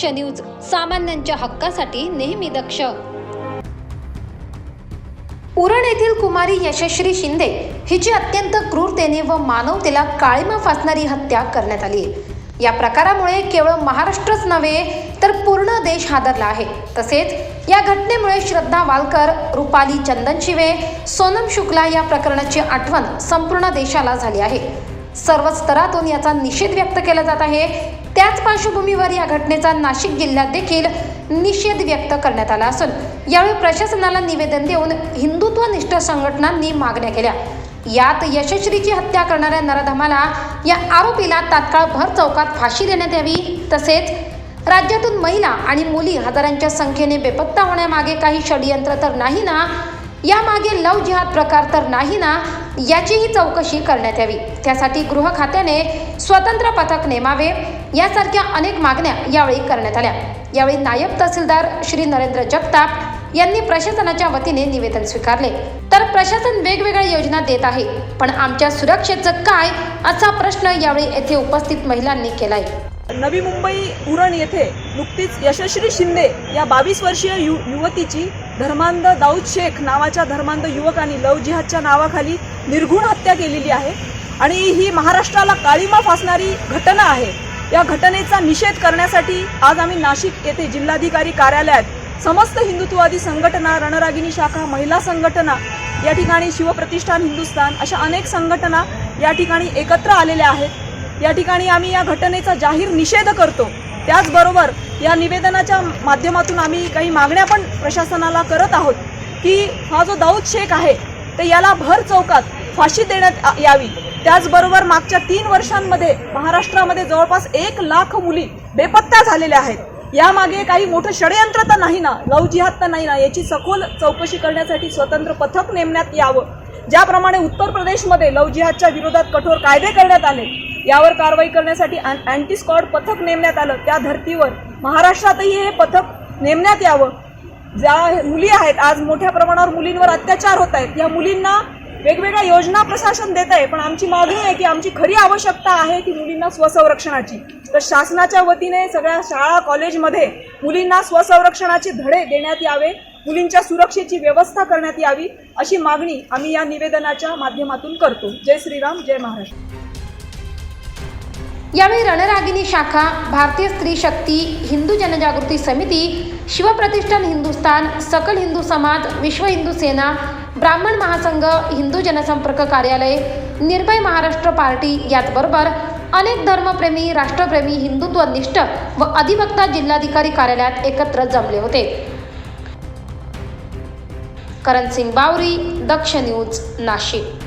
दक्ष news सामान्यांच्या हक्कासाठी नेहमी दक्ष. उरण येथील कुमारी यशश्री शिंदे हिची अत्यंत क्रूरतेने व मानवतेला काळीमा फासणारी हत्या करण्यात आली. या प्रकारामुळे केवळ महाराष्ट्रच नव्हे तर पूर्ण देश हादरला आहे. तसेच या घटनेमुळे श्रद्धा वालकर रुपाली चंदनशिवे सोनम शुक्ला या प्रकरणाची आठवण संपूर्ण देशाला झाली आहे. सर्व स्तरातून याचा निषेध व्यक्त केला जात आहे. त्याच पार्श्वभूमीवर या घटनेचा नाशिक जिल्ह्यात देखील निषेध व्यक्त करण्यात आला असून यावेळी प्रशासनाला निवेदन देऊन हिंदुत्वनिष्ठ संघटनांनी मागण्या केल्या. यात यशस्वीची हत्या करणाऱ्या नरधमाला या आरोपीला तात्काळ भर चौकात फाशी देण्यात यावी तसेच राज्यातून महिला आणि मुली हजारांच्या संख्येने बेपत्ता होण्यामागे काही षडयंत्र तर नाही ना यामागे लव जिहाद प्रकार तर नाही ना याचीही चौकशी करण्यात यावी. त्यासाठी गृह खात्याने स्वतंत्र पथक नेमावे यासारख्या अनेक मागण्या यावेळी करण्यात आल्या. यावेळी नायब तहसीलदार श्री नरेंद्र जगताप यांनी प्रशासनाच्या वतीने निवेदन स्वीकारले. तर प्रशासन वेगवेगळ्या योजना देत आहे पण आमच्या सुरक्षेचं काय असा प्रश्न यावेळी येथे उपस्थित महिलांनी केलाय. नवी मुंबई उरण येथे नुकतीच यशस्वी शिंदे या बावीस वर्षीय यु युवतीची धर्मांध दाऊद शेख नावाच्या धर्मांध युवकांनी लव जिहादच्या नावाखाली निर्घुण हत्या केलेली आहे. आणि ही महाराष्ट्राला काळीमा फासणारी घटना आहे. या घटनेचा निषेध करण्यासाठी आज आम्ही नाशिक येथे जिल्हाधिकारी कार्यालयात समस्त हिंदुत्ववादी संघटना रणरागिनी शाखा महिला संघटना या ठिकाणी शिवप्रतिष्ठान हिंदुस्थान अशा अनेक संघटना या ठिकाणी एकत्र आलेल्या आहेत. या ठिकाणी आम्ही या घटनेचा जाहीर निषेध करतो. त्याचबरोबर या निवेदनाच्या माध्यमातून आम्ही काही मागण्या पण प्रशासनाला करत आहोत की हा जो दाऊद शेख आहे तर याला भर चौकात फाशी देण्यात यावी. त्याचबरोबर मागच्या तीन वर्षांमध्ये महाराष्ट्रामध्ये जवळपास एक लाख मुली बेपत्ता झालेल्या आहेत. यामागे काही मोठं षडयंत्र तर नाही ना? लव जिहाद तर नाही ना? याची सखोल चौकशी करण्यासाठी स्वतंत्र पथक नेमण्यात यावं. ज्याप्रमाणे उत्तर प्रदेशमध्ये लव जिहादच्या विरोधात कठोर कायदे करण्यात आले. यावर कारवाई करण्यासाठी अँ- अँटी स्कॉड पथक नेमण्यात आलं. त्या धर्तीवर महाराष्ट्रातही हे पथक नेमण्यात यावं. ज्या मुली आहेत आज मोठ्या प्रमाणावर मुलींवर अत्याचार होत आहेत. या मुलींना वेगवेगळ्या योजना प्रशासन देत आहे पण आमची मागणी आहे की आमची खरी आवश्यकता आहे की मुलींना स्वसंरक्षणाची. तर शासनाच्या वतीने सगळ्या शाळा कॉलेजमध्ये मुलींना स्वसंरक्षणाचे धडे देण्यात यावे मुलींच्या सुरक्षेची व्यवस्था करण्यात यावी अशी मागणी आम्ही या निवेदनाच्या माध्यमातून करतो. जय श्रीराम जय महाराष्ट्र. यावेळी रणरागिनी शाखा भारतीय स्त्री शक्ती हिंदू जनजागृती समिती शिवप्रतिष्ठान हिंदुस्थान सकल हिंदू समाज विश्व हिंदू सेना ब्राह्मण महासंघ हिंदू जनसंपर्क कार्यालय निर्भय महाराष्ट्र पार्टी याचबरोबर अनेक धर्मप्रेमी राष्ट्रप्रेमी हिंदुत्वनिष्ठ व अधिवक्ता जिल्हाधिकारी कार्यालयात एकत्र जमले होते. करण सिंग बावरी दक्ष न्यूज नाशिक.